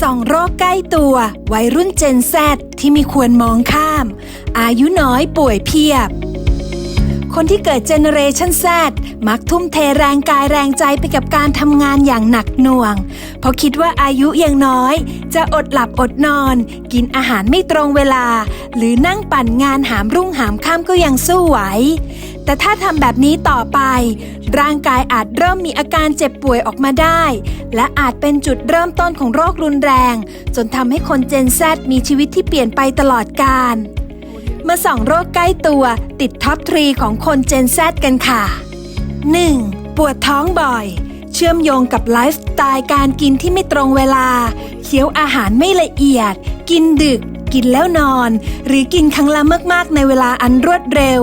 ส่องโรคใกล้ตัว วัยรุ่นเจนแซที่มีควรมองข้าม อายุน้อยป่วยเพียบ คนที่เกิดเจเนเรชันแซดมักทุ่มเทแรงกายแรงใจไปกับการทำงานอย่างหนักหน่วง เพราะคิดว่าอายุยังน้อย จะอดหลับอดนอน กินอาหารไม่ตรงเวลา หรือนั่งปั่นงานหามรุ่งหามข้ามก็ยังสู้ไหว แต่ถ้าทำแบบนี้ต่อไป ร่างกายอาจเริ่มมีอาการเจ็บป่วยออกมาได้ และอาจเป็นจุดเริ่มต้นของโรครุนแรง จนทำให้คนเจนแซดมีชีวิตที่เปลี่ยนไปตลอดกาล มาส่องโรคใกล้ตัว ติดท็อปทรีของคนเจนแซกันค่ะ 1. ปวดท้องบ่อย เชื่อมโยงกับไลฟ์สไตล์การกินที่ไม่ตรงเวลา เคี้ยวอาหารไม่ละเอียด กินดึก กินแล้วนอน หรือกินครั้งละมาก ๆ ในเวลาอันรวดเร็ว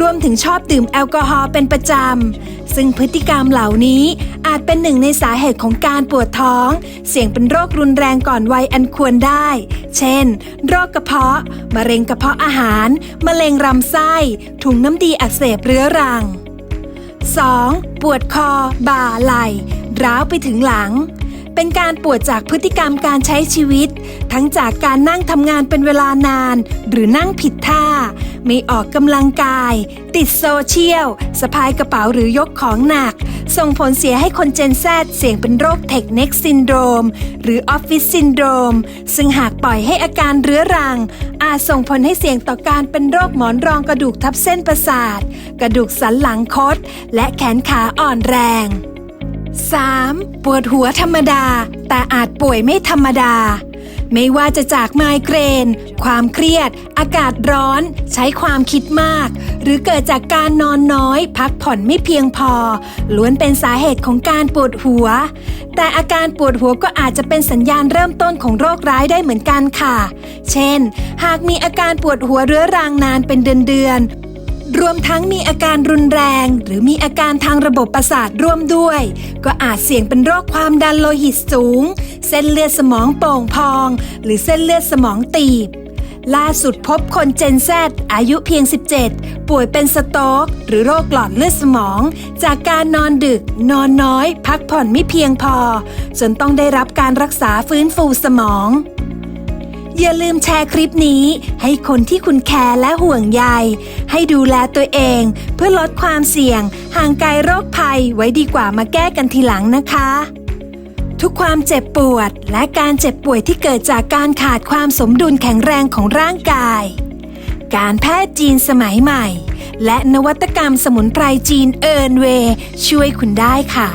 รวมถึงชอบดื่มแอลกอฮอล์เป็นประจำ ซึ่งพฤติกรรมเหล่านี้อาจเป็นหนึ่งในสาเหตุของการปวดท้อง เสี่ยงเป็นโรครุนแรงก่อนวัยอันควรได้ เช่น โรคกระเพาะ มะเร็งกระเพาะอาหาร มะเร็งลำไส้ ถุงน้ำดีอักเสบเรื้อรัง 2. ปวดคอ บ่าไหล่ ร้าวไปถึงหลัง เป็นการปวดจากพฤติกรรมการใช้ชีวิต ทั้งจากการนั่งทำงานเป็นเวลานาน หรือนั่งผิดท่า ไม่ออกกำลังกาย ติดโซเชียลสะพายกระเป๋าหรือยกของหนัก ส่งผลเสียให้คนเจนแซเสี่ยงเป็นโรคเทคเน็กซินโดรมหรือออฟฟิศซินโดรมซึ่งหากปล่อยให้อาการเรื้อรัง อาจส่งผลให้เสี่ยงต่อการเป็นโรคหมอนรองกระดูกทับเส้นประสาท กระดูกสันหลังคดและแขนขาอ่อนแรง 3. ปวดหัวธรรมดา แต่อาจป่วยไม่ธรรมดา ไม่ว่าจะจากไมเกรน ความเครียด อากาศร้อน ใช้ความคิดมาก หรือเกิดจากการนอนน้อย พักผ่อนไม่เพียงพอ ล้วนเป็นสาเหตุของการปวดหัว แต่อาการปวดหัวก็อาจจะเป็นสัญญาณเริ่มต้นของโรคร้ายได้เหมือนกันค่ะ เช่น หากมีอาการปวดหัวเรื้อรังนานเป็นเดือนๆ รวมทั้งมีอาการรุนแรง หรือมีอาการทางระบบประสาทร่วมด้วย ก็อาจเสี่ยงเป็นโรคความดันโลหิตสูง เส้นเลือดสมองโป่งพอง หรือเส้นเลือดสมองตีบ ล่าสุดพบคนเจนแซอายุเพียง 17 ป่วยเป็นสโตรกหรือโรคหลอดเลือดสมอง จากการนอนดึก นอนน้อย พักผ่อนไม่เพียงพอ จนต้องได้รับการรักษาฟื้นฟูสมอง อย่าลืมแชร์คลิปนี้ ให้คนที่คุณแคร์และห่วงใย ให้ดูแลตัวเอง เพื่อลดความเสี่ยง ห่างไกลโรคภัยไว้ดีกว่ามาแก้กันทีหลังนะคะ ทุกความเจ็บปวดและการเจ็บป่วยที่เกิดจากการขาดความสมดุลแข็งแรงของร่างกาย การแพทย์จีนสมัยใหม่ และนวัตกรรมสมุนไพรจีนเอิร์นเว ช่วยคุณได้ค่ะ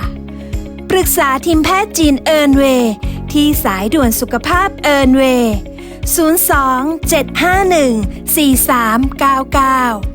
ปรึกษาทีมแพทย์จีนเอิร์นเวที่สายด่วนสุขภาพเอิร์นเวย์ 02 751 4399